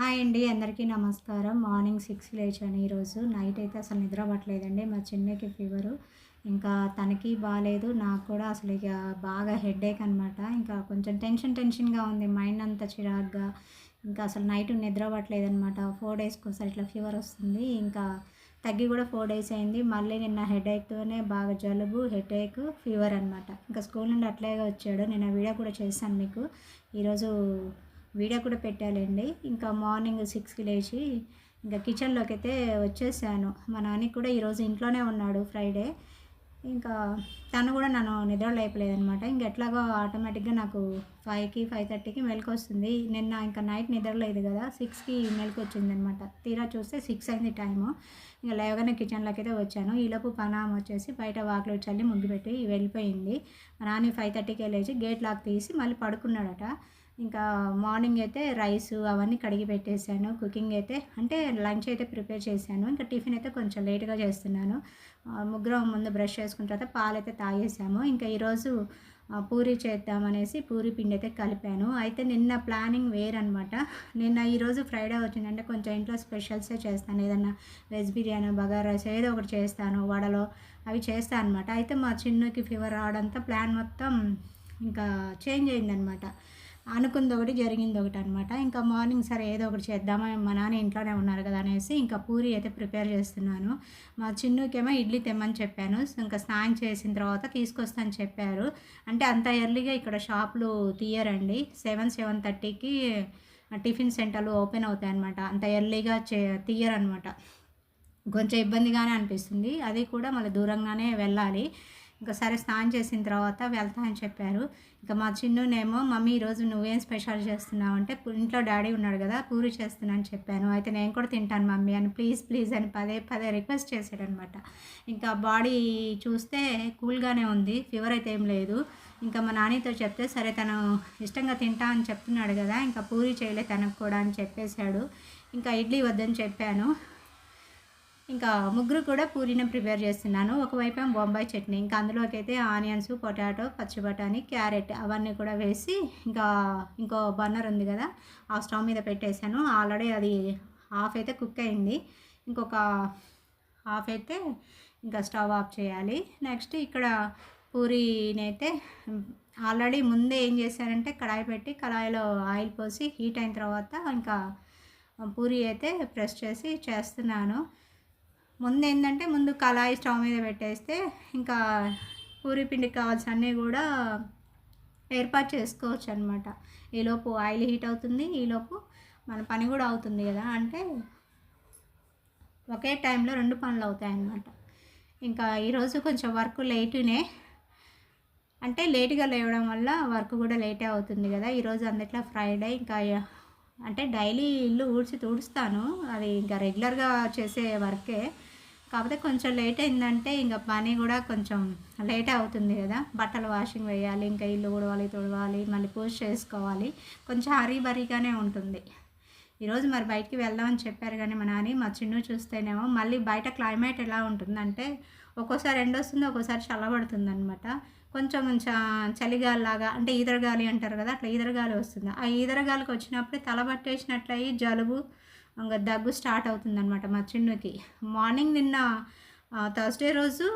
Hi అండి అందరికీ నమస్కారం. మార్నింగ్ సిక్స్ లేచాను ఈరోజు. నైట్ అయితే అసలు నిద్ర పట్టలేదండి మా చిన్నకి ఫీవరు. ఇంకా తనకి బాగాలేదు నాకు కూడా అసలు ఇక బాగా హెడేక్ అనమాట ఇంకా కొంచెం టెన్షన్ టెన్షన్గా ఉంది మైండ్ అంతా చిరాగ్గా. ఇంకా అసలు నైట్ నిద్ర పట్టలేదు అనమాట ఫోర్ డేస్కి ఒకసారి ఇట్లా ఫీవర్ వస్తుంది. ఇంకా తగ్గి కూడా ఫోర్ డేస్ అయింది. మళ్ళీ నిన్న హెడేక్తోనే బాగా జలుబు హెడేక్ ఫీవర్ అనమాట ఇంకా స్కూల్ నుండి అట్లాగే వచ్చాడు. నేను ఆ వీడియో కూడా చేశాను మీకు. ఈరోజు వీడియో కూడా పెట్టాలండి. ఇంకా మార్నింగ్ సిక్స్కి లేచి ఇంకా కిచెన్లోకి అయితే వచ్చేసాను. మా నాన్నకి కూడా ఈరోజు ఇంట్లోనే ఉన్నాడు ఫ్రైడే. ఇంకా తను కూడా నన్ను నిద్ర లేపలేదనమాట ఇంక ఎట్లాగో ఆటోమేటిక్గా నాకు ఫైవ్కి ఫైవ్ థర్టీకి మెలకు వస్తుంది నిన్న ఇంకా నైట్ నిద్ర లేదు కదా సిక్స్కి మెలకు వచ్చిందనమాట తీరా చూస్తే సిక్స్ అయింది టైము. ఇంకా లేవగానే కిచెన్లోకి అయితే వచ్చాను ఈలోపు పనామ వచ్చేసి బయట వాకిలో చల్లి ముగ్గు పెట్టి వెళ్ళిపోయింది. మా నాన్న ఫైవ్ థర్టీకి వెళ్ళేసి గేట్ లాక్ తీసి మళ్ళీ పడుకున్నాడట. ఇంకా మార్నింగ్ అయితే రైస్ అవన్నీ కడిగి పెట్టేశాను. కుకింగ్ అయితే అంటే లంచ్ అయితే ప్రిపేర్ చేశాను. ఇంకా టిఫిన్ అయితే కొంచెం లేట్గా చేస్తున్నాను. ముగ్గురం ముందు బ్రష్ చేసుకున్న తర్వాత పాలు అయితే తాగేసాము ఇంకా ఈరోజు పూరి చేద్దామనేసి పూరి పిండి అయితే కలిపాను. అయితే నిన్న ప్లానింగ్ వేరనమాట నిన్న ఈరోజు ఫ్రైడే వచ్చిందంటే కొంచెం ఇంట్లో స్పెషల్సే చేస్తాను. ఏదన్నా వెజ్ బిర్యానీ బగారా రైస్ ఏదో ఒకటి చేస్తాను వడలో. అవి చేస్తాను అనమాట అయితే మా చిన్నకి ఫీవర్ రావడంతో ప్లాన్ మొత్తం ఇంకా చేంజ్ అయిందనమాట అనుకుంది ఒకటి జరిగింది ఒకటి అనమాట ఇంకా మార్నింగ్ సరే ఏదో ఒకటి చేద్దామా మా నాన్న ఇంట్లోనే ఉన్నారు కదా అనేసి ఇంకా పూరి అయితే ప్రిపేర్ చేస్తున్నాను. మా చిన్నుకేమో ఇడ్లీ తెమ్మని చెప్పాను. ఇంకా స్నానం చేసిన తర్వాత తీసుకొస్తాను చెప్పారు. అంటే అంత ఎర్లీగా ఇక్కడ షాపులు తీయరండి. సెవెన్ సెవెన్ థర్టీకి టిఫిన్ సెంటర్లు ఓపెన్ అవుతాయి అనమాట అంత ఎర్లీగా చే తీయరనమాట కొంచెం ఇబ్బందిగానే అనిపిస్తుంది. అది కూడా మళ్ళీ దూరంగానే వెళ్ళాలి. ఇంకా సరే స్నానం చేసిన తర్వాత వెళ్తా అని చెప్పారు. ఇంకా మా చిన్నునేమో మమ్మీ ఈరోజు నువ్వేం స్పెషల్ చేస్తున్నావు అంటే ఇంట్లో డాడీ ఉన్నాడు కదా పూరి చేస్తున్నాను అని చెప్పాను. అయితే నేను కూడా తింటాను మమ్మీ అని ప్లీజ్ ప్లీజ్ అని పదే పదే రిక్వెస్ట్ చేశాడనమాట. ఇంకా బాడీ చూస్తే కూల్గానే ఉంది ఫీవర్ అయితే ఏం లేదు. ఇంకా మా నాన్నతో చెప్తే సరే తను ఇష్టంగా తింటా అని చెప్తున్నాడు కదా ఇంకా పూరి చేయలే తనకు కూడా అని చెప్పేశాడు. ఇంకా ఇడ్లీ వద్దని చెప్పాను. ఇంకా ముగ్గురు కూడా పూరీని ప్రిపేర్ చేస్తున్నాను. ఒకవైపు ఏమో బొంబాయి చట్నీ ఇంకా అందులోకి అయితే ఆనియన్స్ పొటాటో పచ్చి బఠానీ క్యారెట్ అవన్నీ కూడా వేసి ఇంకా ఇంకో బర్నర్ ఉంది కదా ఆ స్టవ్ మీద పెట్టేశాను. ఆల్రెడీ అది హాఫ్ అయితే కుక్ అయింది. ఇంకొక హాఫ్ అయితే ఇంకా స్టవ్ ఆఫ్ చేయాలి. నెక్స్ట్ ఇక్కడ పూరీని అయితే ఆల్రెడీ ముందే ఏం చేశారంటే కడాయి పెట్టి కడాయిలో ఆయిల్ పోసి హీట్ అయిన తర్వాత ఇంకా పూరి అయితే ప్రెస్ చేసి చేస్తున్నాను. ముందు ఏంటంటే ముందు కళాయి స్టవ్ మీద పెట్టేస్తే ఇంకా పూరి పిండికి కావాల్సిన అన్నీ కూడా ఏర్పాటు చేసుకోవచ్చు అనమాట ఈలోపు ఆయిల్ హీట్ అవుతుంది. ఈలోపు మన పని కూడా అవుతుంది కదా. అంటే ఒకే టైంలో రెండు పనులు అవుతాయి అన్నమాట. ఇంకా ఈరోజు కొంచెం వర్క్ లేటునే. అంటే లేటుగా లేవడం వల్ల వర్క్ కూడా లేటే అవుతుంది కదా. ఈరోజు అందుట్లో ఫ్రైడే. ఇంకా అంటే డైలీ ఇల్లు ఊడ్చి తుడుస్తాను. అది ఇంకా రెగ్యులర్గా చేసే వర్కే. కాకపోతే కొంచెం లేట్ అయిందంటే ఇంకా పని కూడా కొంచెం లేట్ అవుతుంది కదా. బట్టలు వాషింగ్ వేయాలి ఇంకా ఇల్లు ఊడవాలి తుడవాలి మళ్ళీ పూజ చేసుకోవాలి. కొంచెం హరీ బరీగానే ఉంటుంది. ఈరోజు మరి బయటికి వెళ్దామని చెప్పారు కానీ మా నాని మా చిన్ను చూస్తేనేమో మళ్ళీ బయట క్లైమేట్ ఎలా ఉంటుందంటే ఒక్కోసారి ఎండ వస్తుంది ఒక్కోసారి చల్లబడుతుంది అనమాట కొంచెం కొంచెం చలిగాలిలాగా అంటే ఈదరగాలి అంటారు కదా అట్లా ఈదరగాలి వస్తుంది. ఆ ఈదరగాలికి వచ్చినప్పుడు తల పట్టేసినట్లయి జలుబు ఇంకా దగ్గు స్టార్ట్ అవుతుందనమాట మా చిన్నుకి. మార్నింగ్ నిన్న థర్స్డే రోజు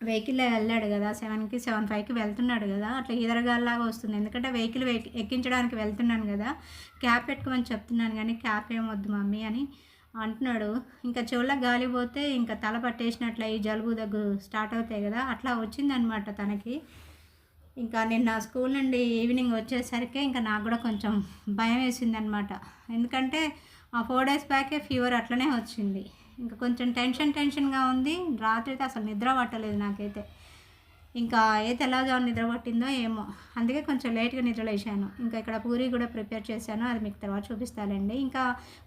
వెహికల్ వెళ్ళాడు కదా సెవెన్కి సెవెన్ ఫైవ్కి వెళ్తున్నాడు కదా అట్లా ఈదరగాల్లాగా వస్తుంది. ఎందుకంటే వెహికల్ ఎక్కించడానికి వెళ్తున్నాను కదా క్యాప్ పెట్టుకోమని చెప్తున్నాను కానీ క్యాప్ ఏమొద్దు మమ్మీ అని అంటున్నాడు. ఇంకా చెవులకు గాలి పోతే ఇంకా తల పట్టేసినట్లయి ఈ జలుబు దగ్గు స్టార్ట్ అవుతాయి కదా అట్లా వచ్చిందనమాట తనకి. ఇంకా నిన్న స్కూల్ నుండి ఈవినింగ్ వచ్చేసరికి ఇంకా నాకు కూడా కొంచెం భయం వేసింది అనమాట ఎందుకంటే ఆ ఫోర్ డేస్ బ్యాకే ఫీవర్ అట్లనే వచ్చింది. ఇంకా కొంచెం టెన్షన్ టెన్షన్గా ఉంది. రాత్రి అయితే అసలు నిద్ర పట్టలేదు నాకైతే. ఇంకా ఏ తెల్లవారుజాము నిద్ర పట్టిందో ఏమో. అందుకే కొంచెం లేట్గా నిద్ర లేచాను ఇంకా ఇక్కడ పూరి కూడా ప్రిపేర్ చేశాను. అది మీకు తర్వాత చూపిస్తానండి. ఇంకా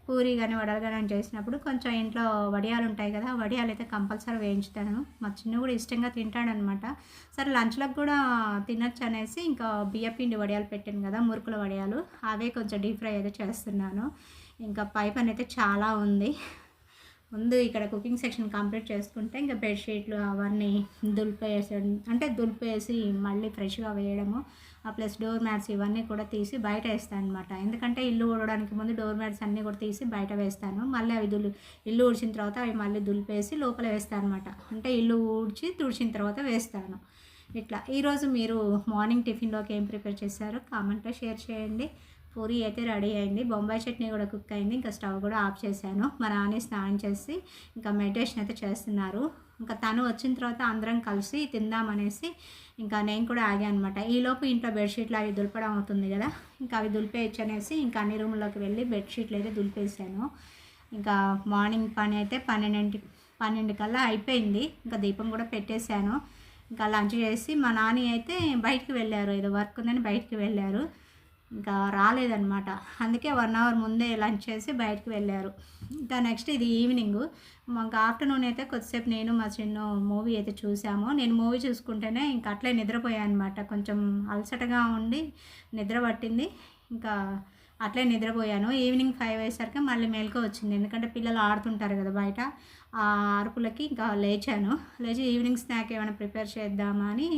పూరి కానీ వడలు కానీ చేసినప్పుడు కొంచెం ఇంట్లో వడియాలు ఉంటాయి కదా వడియాలు అయితే కంపల్సరీ వేయించుతాను. మా చిన్న కూడా ఇష్టంగా తింటాడనమాట. సరే లంచ్లకు కూడా తినొచ్చు అనేసి ఇంకా బియ్యపిండి వడియాలు పెట్టాను కదా మురుకుల వడియాలు. అవే కొంచెం డీప్ ఫ్రై అయితే చేస్తున్నాను. ఇంకా పై పని అయితే చాలా ఉంది. ముందు ఇక్కడ కుకింగ్ సెక్షన్ కంప్లీట్ చేసుకుంటే ఇంకా బెడ్షీట్లు అవన్నీ దులిపేసి అంటే దులిపేసి మళ్ళీ ఫ్రెష్గా వేయడము ప్లస్ డోర్ మ్యాట్స్ ఇవన్నీ కూడా తీసి బయట వేస్తాను అనమాట ఎందుకంటే ఇల్లు ఊడడానికి ముందు డోర్ మ్యాట్స్ అన్నీ కూడా తీసి బయట వేస్తాను. మళ్ళీ అవి దులు ఇల్లు ఊడ్చిన తర్వాత అవి మళ్ళీ దులిపేసి లోపల వేస్తాను అనమాట అంటే ఇల్లు ఊడ్చి తుడిచిన తర్వాత వేస్తాను. ఇట్లా. ఈరోజు మీరు మార్నింగ్ టిఫిన్లోకి ఏం ప్రిపేర్ చేశారో? కామెంట్లో షేర్ చేయండి. పూరి అయితే రెడీ అయింది. బొంబాయి చట్నీ కూడా కుక్ అయింది. ఇంకా స్టవ్ కూడా ఆఫ్ చేశాను. మా నాని స్నానం చేసి ఇంకా మెడిటేషన్ అయితే చేస్తున్నారు. ఇంకా తను వచ్చిన తర్వాత అందరం కలిసి తిందామనేసి ఇంకా నేను కూడా ఆగా అనమాట ఈలోపు ఇంట్లో బెడ్షీట్లు అవి దులపడం అవుతుంది కదా. ఇంకా అవి దులిపేయచ్చు అనేసి ఇంకా అన్ని రూమ్లోకి వెళ్ళి బెడ్షీట్లు అయితే దులిపేసాను ఇంకా మార్నింగ్ పని అయితే పన్నెండింటి పన్నెండు కల్లా అయిపోయింది. ఇంకా దీపం కూడా పెట్టేశాను. ఇంకా లంచ్ చేసి మా నాని అయితే బయటికి వెళ్ళారు. ఏదో వర్క్ ఉందని బయటికి వెళ్ళారు. ఇంకా రాలేదన్నమాట. అందుకే వన్ అవర్ ముందే లంచ్ చేసి బయటకు వెళ్ళారు. ఇంకా నెక్స్ట్ ఇది ఈవినింగ్. మాకు ఆఫ్టర్నూన్ అయితే కొద్దిసేపు నేను మా చిన్న మూవీ అయితే చూసాము. నేను మూవీ చూసుకుంటేనే ఇంకా అట్లే నిద్రపోయాను అనమాట కొంచెం అలసటగా ఉండి నిద్ర పట్టింది. ఇంకా అట్లే నిద్రపోయాను. ఈవినింగ్ ఫైవ్ అయ్యేసరికి మళ్ళీ మేల్కో వచ్చింది. ఎందుకంటే పిల్లలు ఆడుతుంటారు కదా బయట. ఆ అరుపులకి ఇంకా లేచాను. లేచి ఈవినింగ్ స్నాక్ ఏమైనా ప్రిపేర్ చేద్దామా అని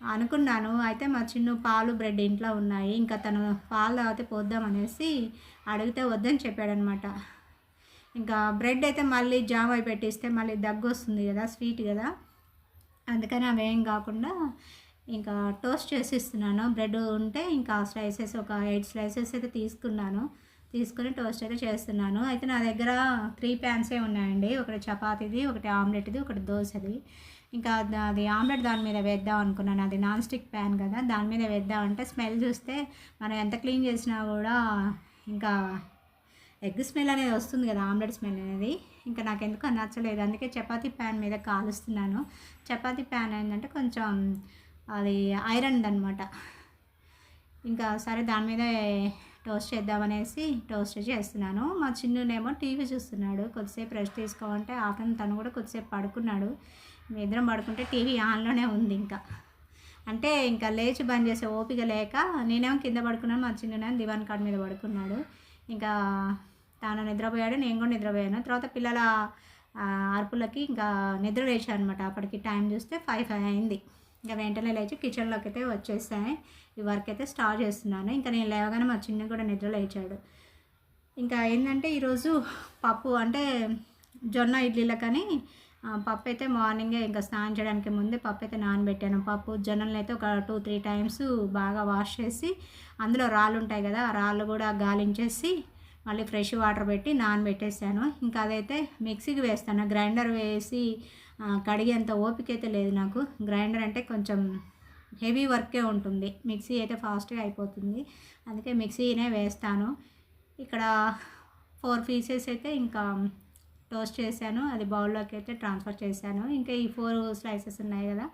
అనుకున్నాను. అయితే మా చిన్న పాలు బ్రెడ్ ఇంట్లో ఉన్నాయి. ఇంకా తను పాలు తాగితే పోద్దాం అనేసి అడిగితే వద్దని చెప్పాడనమాట. ఇంకా బ్రెడ్ అయితే మళ్ళీ జామ్ అయి పెట్టిస్తే మళ్ళీ దగ్గు వస్తుంది కదా స్వీట్ కదా. అందుకని అవేం కాకుండా ఇంకా టోస్ట్ చేసి ఇస్తున్నాను. బ్రెడ్ ఉంటే ఇంకా స్లైసెస్ ఒక ఎయిట్ స్లైసెస్ అయితే తీసుకున్నాను. తీసుకుని టోస్ట్ అయితే చేస్తున్నాను. అయితే నా దగ్గర త్రీ ప్యాన్సే ఉన్నాయండి. ఒకటి చపాతీది ఒకటి ఆమ్లెట్ది ఒకటి దోశది. ఇంకా అది ఆమ్లెట్ దాని మీద వేద్దాం అనుకున్నాను. అది నాన్ స్టిక్ ప్యాన్ కదా దాని మీద వేద్దాం అంటే స్మెల్ చూస్తే మనం ఎంత క్లీన్ చేసినా కూడా ఇంకా ఎగ్ స్మెల్ అనేది వస్తుంది కదా ఆమ్లెట్ స్మెల్ అనేది. ఇంకా నాకు ఎందుకు నచ్చలేదు. అందుకే చపాతీ ప్యాన్ మీద కాలుస్తున్నాను. చపాతీ ప్యాన్ ఏంటంటే కొంచెం అది ఐరన్ అనమాట ఇంకా సరే దాని మీద టోస్ట్ చేద్దామనేసి టోస్ట్ చేస్తున్నాను. మా చిన్నునేమో టీవీ చూస్తున్నాడు. కొద్దిసేపు రెస్ట్ తీసుకోమంటే ఆఫ్టర్నూన్ తను కూడా కొద్దిసేపు పడుకున్నాడు. ఇద్దరం పడుకుంటే టీవీ ఆన్లోనే ఉంది ఇంకా. అంటే ఇంకా లేచి బంద్ చేసే ఓపిక లేక నేనేమో కింద పడుకున్నాను మా చిన్ననేమో దివాన్ కార్డ్ మీద పడుకున్నాడు. ఇంకా తాను నిద్రపోయాడు నేను కూడా నిద్రపోయాను. తర్వాత పిల్లల ఆ, అరుపులకి ఇంకా నిద్ర లేచాను అనమాట అప్పటికి టైం చూస్తే ఫైవ్ ఫైవ్ అయింది. ఇంకా వెంటనే లేచి కిచెన్లోకి అయితే వచ్చేసాయి. ఈ వర్క్ అయితే స్టార్ట్ చేస్తున్నాను. ఇంకా నేను లేవగానే మా చిన్న కూడా నిద్ర లేచాడు. ఇంకా ఏంటంటే ఈరోజు పప్పు అంటే జొన్న ఇడ్లీలో కానీ పప్పు అయితే మార్నింగే ఇంకా స్నానం చేయడానికి ముందే పప్పు అయితే నానబెట్టాను. పప్పు జొన్నలను అయితే ఒక టూ త్రీ టైమ్స్ బాగా వాష్ చేసి అందులో రాళ్ళు ఉంటాయి కదా ఆ రాళ్ళు కూడా గాలించేసి మళ్ళీ ఫ్రెష్ వాటర్ పెట్టి నానబెట్టేసాను. ఇంకా అదైతే మిక్సీకి వేస్తాను. గ్రైండర్ వేసి కడిగేంత ఓపిక అయితే లేదు నాకు. గ్రైండర్ అంటే కొంచెం హెవీ వర్కే ఉంటుంది. మిక్సీ అయితే ఫాస్ట్గా అయిపోతుంది. అందుకే మిక్సీనే వేస్తాను. ఇక్కడ ఫోర్ పీసెస్ అయితే ఇంకా టోస్ట్ చేశాను. అది బౌల్లోకి అయితే ట్రాన్స్ఫర్ చేశాను. ఇంకా ఈ ఫోర్ స్లైసెస్ ఉన్నాయి కదా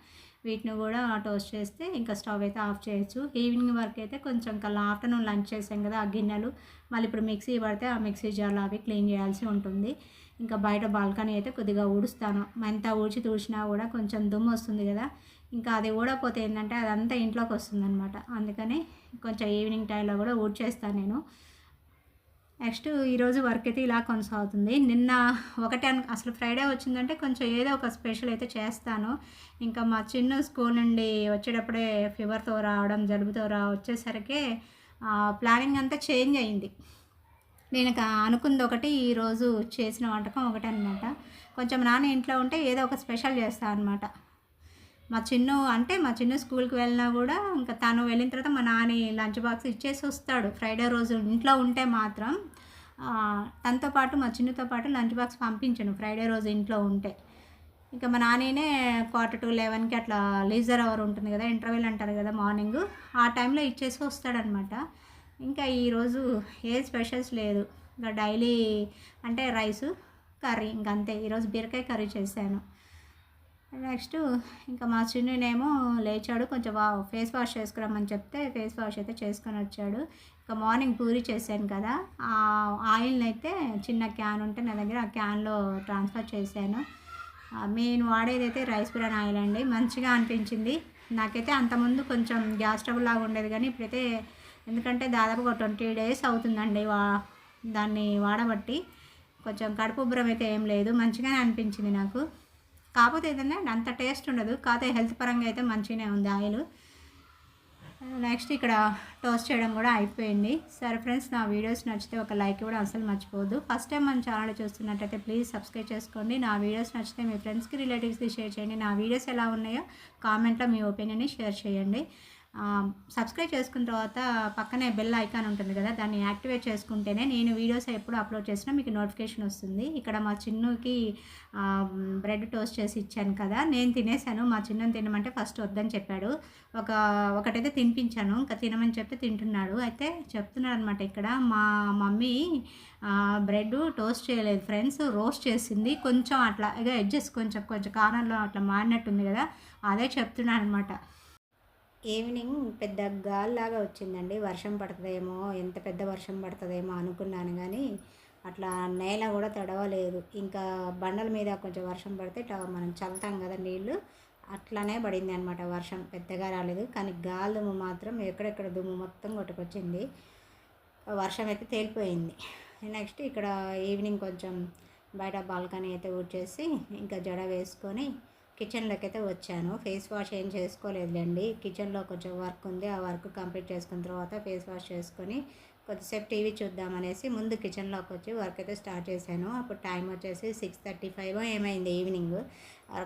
వీటిని కూడా టోస్ట్ చేస్తే ఇంకా స్టవ్ అయితే ఆఫ్ చేయొచ్చు. ఈవినింగ్ వరకు అయితే కొంచెం కల్లా ఆఫ్టర్నూన్ లంచ్ చేసాం కదా ఆ గిన్నెలు. మళ్ళీ ఇప్పుడు మిక్సీ పడితే ఆ మిక్సీ జార్లో అవి క్లీన్ చేయాల్సి ఉంటుంది. ఇంకా బయట బాల్కనీ అయితే కొద్దిగా ఊడుస్తాను. ఎంత ఊడ్చి తూడ్చినా కూడా కొంచెం దుమ్ము వస్తుంది కదా. ఇంకా అది ఊడపోతే ఏంటంటే అదంతా ఇంట్లోకి వస్తుంది అనమాట అందుకని కొంచెం ఈవినింగ్ టైంలో కూడా ఊడ్చేస్తాను నేను. నెక్స్ట్ ఈరోజు వర్క్ అయితే ఇలా కొనసాగుతుంది. నిన్న ఒకటే అను అసలు ఫ్రైడే వచ్చిందంటే కొంచెం ఏదో ఒక స్పెషల్ అయితే చేస్తాను. ఇంకా మా చిన్న స్కూల్ నుండి వచ్చేటప్పుడే ఫీవర్తో రావడం జలుబుతో రా వచ్చేసరికి ప్లానింగ్ అంతా చేంజ్ అయింది. నేను అనుకుంది ఒకటి ఈరోజు చేసిన వంటకం ఒకటి అనమాట కొంచెం నాన్న ఇంట్లో ఉంటే ఏదో ఒక స్పెషల్ చేస్తాను అనమాట. మా చిన్ను అంటే మా చిన్న స్కూల్కి వెళ్ళినా కూడా ఇంకా తను వెళ్ళిన తర్వాత మా నాని లంచ్ బాక్స్ ఇచ్చేసి వస్తాడు. ఫ్రైడే రోజు ఇంట్లో ఉంటే మాత్రం తనతో పాటు మా చిన్నతో పాటు లంచ్ బాక్స్ పంపించను ఫ్రైడే రోజు ఇంట్లో ఉంటే. ఇంకా మా నానినే క్వార్టర్ టు లెవెన్కి అట్లా లీజర్ అవర్ ఉంటుంది కదా ఇంటర్వెల్ అంటారు కదా మార్నింగ్ ఆ టైంలో ఇచ్చేసి వస్తాడనమాట. ఇంకా ఈరోజు ఏ స్పెషల్స్ లేదు. ఇంకా డైలీ అంటే రైసు కర్రీ ఇంక అంతే. ఈరోజు బీరకాయ కర్రీ చేశాను. నెక్స్ట్ ఇంకా మా చిన్నునేమో లేచాడు. కొంచెం ఫేస్ వాష్ చేసుకురామని చెప్తే ఫేస్ వాష్ అయితే చేసుకొని వచ్చాడు. ఇంకా మార్నింగ్ పూరి చేశాను కదా. ఆ ఆయిల్ని అయితే చిన్న క్యాన్ ఉంటే నా దగ్గర ఆ క్యాన్లో ట్రాన్స్ఫర్ చేశాను. నేను వాడేది అయితే రైస్ బ్రాన్ ఆయిల్ అండి. మంచిగా అనిపించింది. నాకైతే అంతకుముందు కొంచెం గ్యాస్ స్టవ్ లాగా ఉండేది కానీ ఇప్పుడైతే ఎందుకంటే దాదాపు ఒక ట్వంటీ డేస్ అవుతుందండి వా దాన్ని వాడబట్టి. కొంచెం కడుపు ఉబ్బరం అయితే ఏం లేదు మంచిగానే అనిపించింది నాకు. కాకపోతే ఏదైనా అంత టేస్ట్ ఉండదు. కాకపోతే హెల్త్ పరంగా అయితే మంచిగానే ఉంది ఆయిల్. నెక్స్ట్ ఇక్కడ టోస్ట్ చేయడం కూడా అయిపోయింది. సరే ఫ్రెండ్స్ నా వీడియోస్ నచ్చితే ఒక లైక్ కూడా అసలు మర్చిపోవద్దు. ఫస్ట్ టైం మన ఛానల్ చూస్తున్నట్టయితే ప్లీజ్ సబ్స్క్రైబ్ చేసుకోండి. నా వీడియోస్ నచ్చితే మీ ఫ్రెండ్స్కి రిలేటివ్స్కి షేర్ చేయండి. నా వీడియోస్ ఎలా ఉన్నాయో కామెంట్లో మీ ఒపీనియన్ని షేర్ చేయండి. సబ్స్క్రైబ్ చేసుకున్న తర్వాత పక్కనే బెల్ ఐకాన్ ఉంటుంది కదా దాన్ని యాక్టివేట్ చేసుకుంటేనే నేను వీడియోస్ ఎప్పుడు అప్లోడ్ చేసినా మీకు నోటిఫికేషన్ వస్తుంది. ఇక్కడ మా చిన్నుకి బ్రెడ్ టోస్ట్ చేసి ఇచ్చాను కదా నేను తినేసాను. మా చిన్నని తినమంటే ఫస్ట్ వద్దని చెప్పాడు. ఒక ఒకటైతే తినిపించాను ఇంకా తినమని చెప్తే తింటున్నాడు. అయితే చెప్తున్నాడు అనమాట ఇక్కడ మా మమ్మీ బ్రెడ్ టోస్ట్ చేయలేదు. ఫ్రెండ్స్ రోస్ట్ చేసింది కొంచెం అట్లా ఇక ఎడ్జెస్ కొంచెం కొంచెం కారంలో అట్లా మాడినట్టుంది కదా అదే చెప్తున్నాను అనమాట ఈవినింగ్ పెద్ద గాలిలాగా వచ్చిందండి. వర్షం పడుతుందేమో ఎంత పెద్ద వర్షం పడుతుందేమో అనుకున్నాను కానీ అట్లా నేల కూడా తడవలేదు. ఇంకా బండల మీద కొంచెం వర్షం పడితే మనం చల్లుతాం కదా నీళ్ళు అట్లానే పడింది అనమాట వర్షం. పెద్దగా రాలేదు. కానీ గాలి దుమ్ము మాత్రం ఎక్కడెక్కడ దుమ్ము మొత్తం కొట్టుకొచ్చింది. వర్షం అయితే తేలిపోయింది. నెక్స్ట్ ఇక్కడ ఈవినింగ్ కొంచెం బయట బాల్కనీ అయితే ఊడ్చేసి ఇంకా జడ వేసుకొని కిచెన్లోకి అయితే వచ్చాను. ఫేస్ వాష్ ఏం చేసుకోలేదులేండి. కిచెన్లో కొంచెం వర్క్ ఉంది. ఆ వర్క్ కంప్లీట్ చేసుకున్న తర్వాత ఫేస్ వాష్ చేసుకొని కొద్దిసేపు టీవీ చూద్దామనేసి ముందు కిచెన్లోకి వచ్చి వర్క్ అయితే స్టార్ట్ చేశాను. అప్పుడు టైం వచ్చేసి సిక్స్ థర్టీ ఫైవ్ ఏమైంది ఈవినింగ్.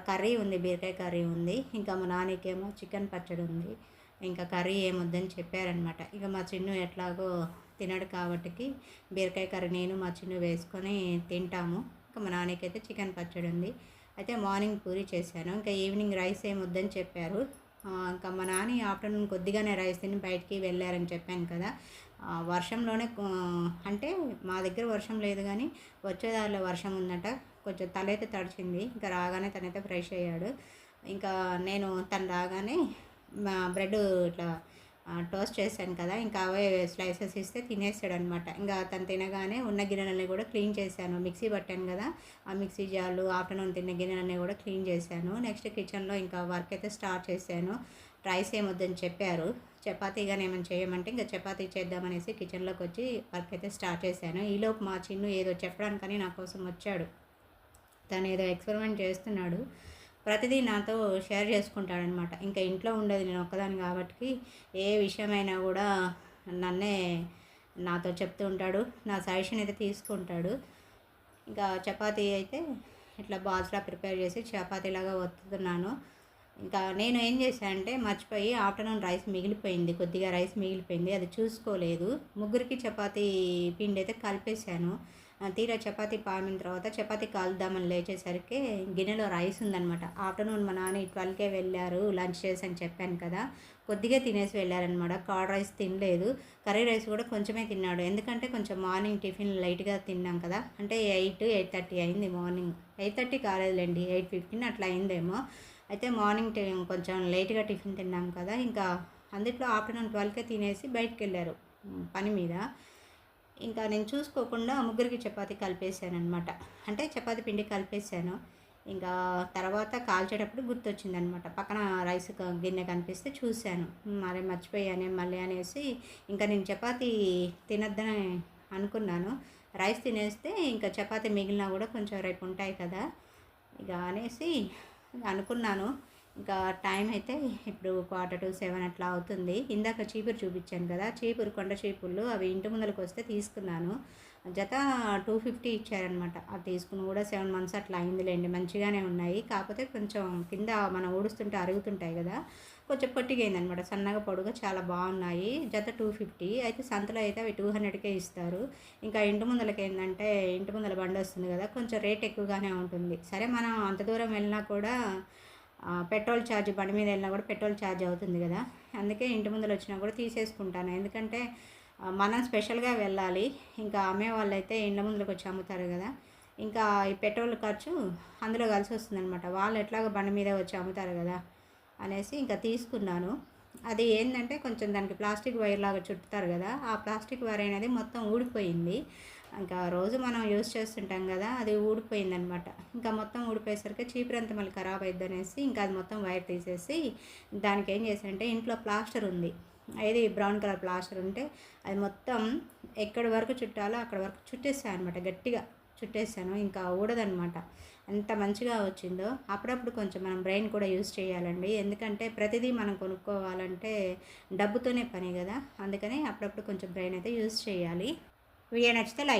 కర్రీ ఉంది బీరకాయ కర్రీ ఉంది. ఇంకా మా నాన్నకేమో చికెన్ పచ్చడి ఉంది. ఇంకా కర్రీ ఏమొద్దని చెప్పారనమాట. ఇక మా చిన్ను ఎట్లాగో తినడు కాబట్టికి బీరకాయ కర్రీ నేను మా చిన్ను వేసుకొని తింటాము. ఇంకా మా నాన్నకైతే చికెన్ పచ్చడి ఉంది. అయితే మార్నింగ్ పూరి చేశాను. ఇంకా ఈవినింగ్ రైస్ ఏమి వద్దని చెప్పారు. ఇంకా మా నాని ఆఫ్టర్నూన్ కొద్దిగానే రైస్ తిని బయటికి వెళ్ళారని చెప్పాను కదా. వర్షంలోనే అంటే మా దగ్గర వర్షం లేదు కానీ వచ్చేదారిలో వర్షం ఉందట. కొంచెం తలైతే తడిచింది. ఇంకా రాగానే తనైతే ఫ్రెష్ అయ్యాడు. ఇంకా నేను తను రాగానే మా బ్రెడ్ ఇట్లా టోస్ట్ చేశాను కదా ఇంకా అవే స్లైసెస్ ఇస్తే తినేస్తాడు అనమాట ఇంకా తను తినగానే ఉన్న గిన్నెలని కూడా క్లీన్ చేశాను. మిక్సీ పట్టాను కదా ఆ మిక్సీ జార్లు ఆఫ్టర్నూన్ తిన్న గిన్నెలన్నీ కూడా క్లీన్ చేశాను. నెక్స్ట్ కిచెన్లో ఇంకా వర్క్ అయితే స్టార్ట్ చేశాను. రైస్ ఏమొద్దని చెప్పారు. చపాతీగానే ఏమైనా చేయమంటే ఇంకా చపాతీ చేద్దామనేసి కిచెన్లోకి వచ్చి వర్క్ అయితే స్టార్ట్ చేశాను. ఈలోపు మా చిన్ను ఏదో చెప్పడానికని నా కోసం వచ్చాడు. తను ఏదో ఎక్స్పెరిమెంట్ చేస్తున్నాడు. ప్రతిదీ నాతో షేర్ చేసుకుంటాడనమాట. ఇంకా ఇంట్లో ఉండేది నేను ఒక్కదాన్ని కాబట్టి ఏ విషయమైనా కూడా నన్నే నాతో చెప్తూ ఉంటాడు నా సజెషన్ అయితే తీసుకుంటాడు. ఇంకా చపాతీ అయితే ఇట్లా బాస్లా ప్రిపేర్ చేసి చపాతీలాగా వస్తున్నాను ఇంకా నేను ఏం చేశాను అంటే మర్చిపోయి ఆఫ్టర్నూన్ రైస్ మిగిలిపోయింది కొద్దిగా రైస్ మిగిలిపోయింది అది చూసుకోలేదు. ముగ్గురికి చపాతీ పిండి అయితే కలిపేశాను. తీరా చపాతీ పామిన తర్వాత చపాతీ కాలుద్దామని లేచేసరికి గిన్నెలో రైస్ ఉందనమాట ఆఫ్టర్నూన్ మా నాన్న ట్వెల్వ్కే వెళ్ళారు లంచ్ చేసి అని చెప్పాను కదా. కొద్దిగా తినేసి వెళ్ళారనమాట కార్డ్ రైస్ తినలేదు. కర్రీ రైస్ కూడా కొంచెమే తిన్నాడు. ఎందుకంటే కొంచెం మార్నింగ్ టిఫిన్ లైట్గా తిన్నాం కదా. అంటే ఎయిట్ ఎయిట్ థర్టీ అయింది మార్నింగ్. ఎయిట్ థర్టీ కాలేదులేండి ఎయిట్ ఫిఫ్టీన్ అట్లా అయిందేమో. అయితే మార్నింగ్ కొంచెం లేట్గా టిఫిన్ తిన్నాం కదా. ఇంకా అందుట్లో ఆఫ్టర్నూన్ ట్వెల్వ్కే తినేసి బయటకు వెళ్ళారు. పని మీద. ఇంకా నేను చూసుకోకుండా ముగ్గురికి చపాతి కలిపేసాను అనమాట అంటే చపాతి పిండి కలిపేసాను ఇంకా తర్వాత కాల్చేటప్పుడు గుర్తొచ్చింది అనమాట పక్కన రైస్ గిన్నె కనిపిస్తే చూశాను. మరే మర్చిపోయానే మళ్ళీ అనేసి ఇంకా నేను చపాతి తినద్దని అనుకున్నాను. రైస్ తినేస్తే ఇంకా చపాతి మిగిలినా కూడా కొంచెం రేపు ఉంటాయి కదా. ఇక అనేసి అనుకున్నాను. ఇంకా టైం అయితే ఇప్పుడు క్వార్టర్ టు సెవెన్ అట్లా అవుతుంది. ఇందాక చీపురు చూపించాను కదా చీపురు కొండ చీపుర్లు అవి ఇంటి ముందరకు వస్తే తీసుకున్నాను. జత టూ ఫిఫ్టీ ఇచ్చారనమాట అది తీసుకుని కూడా సెవెన్ మంత్స్ అట్లా అయిందిలేండి మంచిగానే ఉన్నాయి. కాకపోతే కొంచెం కింద మనం ఊడుస్తుంటే అరుగుతుంటాయి కదా కొంచెం పొట్టిగైందనమాట సన్నగా పొడుగా చాలా బాగున్నాయి. జత టూ ఫిఫ్టీ అయితే సంతలో అయితే అవి టూ హండ్రెడ్కే ఇస్తారు. ఇంకా ఇంటి ముందలకి ఏంటంటే ఇంటి ముందల బండి వస్తుంది కదా కొంచెం రేట్ ఎక్కువగానే ఉంటుంది. సరే మనం అంత దూరం వెళ్ళినా కూడా పెట్రోల్ ఛార్జ్ బండి మీద వెళ్ళినా కూడా పెట్రోల్ ఛార్జ్ అవుతుంది కదా. అందుకే ఇంటి ముందర వచ్చినా కూడా తీసేసుకుంటాను. ఎందుకంటే మనం స్పెషల్గా వెళ్ళాలి. ఇంకా అమ్మే వాళ్ళు అయితే ఇండ్ల ముందులకు వచ్చి అమ్ముతారు కదా. ఇంకా ఈ పెట్రోల్ ఖర్చు అందులో కలిసి వస్తుందనమాట వాళ్ళు ఎట్లాగో బండి మీద వచ్చి అమ్ముతారు కదా అనేసి ఇంకా తీసుకున్నాను. అది ఏంటంటే కొంచెం దానికి ప్లాస్టిక్ వైర్ లాగా చుట్టుతారు కదా. ఆ ప్లాస్టిక్ వైర్ అనేది మొత్తం ఊడిపోయింది. ఇంకా రోజు మనం యూజ్ చేస్తుంటాం కదా అది ఊడిపోయిందనమాట. ఇంకా మొత్తం ఊడిపోయేసరికి చీపురు అంతా మళ్ళీ ఖరాబ్ అయిద్ది అనేసి ఇంకా అది మొత్తం వైర్ తీసేసి దానికి ఏం చేశానంటే ఇంట్లో ప్లాస్టర్ ఉంది. ఏది బ్రౌన్ కలర్ ప్లాస్టర్ ఉంటే అది మొత్తం ఎక్కడి వరకు చుట్టాలో అక్కడ వరకు చుట్టేస్తాను అనమాట గట్టిగా చుట్టేసాను ఇంకా ఊడదనమాట. ఎంత మంచిగా వచ్చిందో అప్పుడప్పుడు కొంచెం మనం బ్రెయిన్ కూడా యూస్ చేయాలండి. ఎందుకంటే ప్రతిదీ మనం కొనుక్కోవాలంటే డబ్బుతోనే పని కదా అందుకని అప్పుడప్పుడు కొంచెం బ్రెయిన్ అయితే యూజ్ చేయాలి. వీడియో నచ్చితే లైక్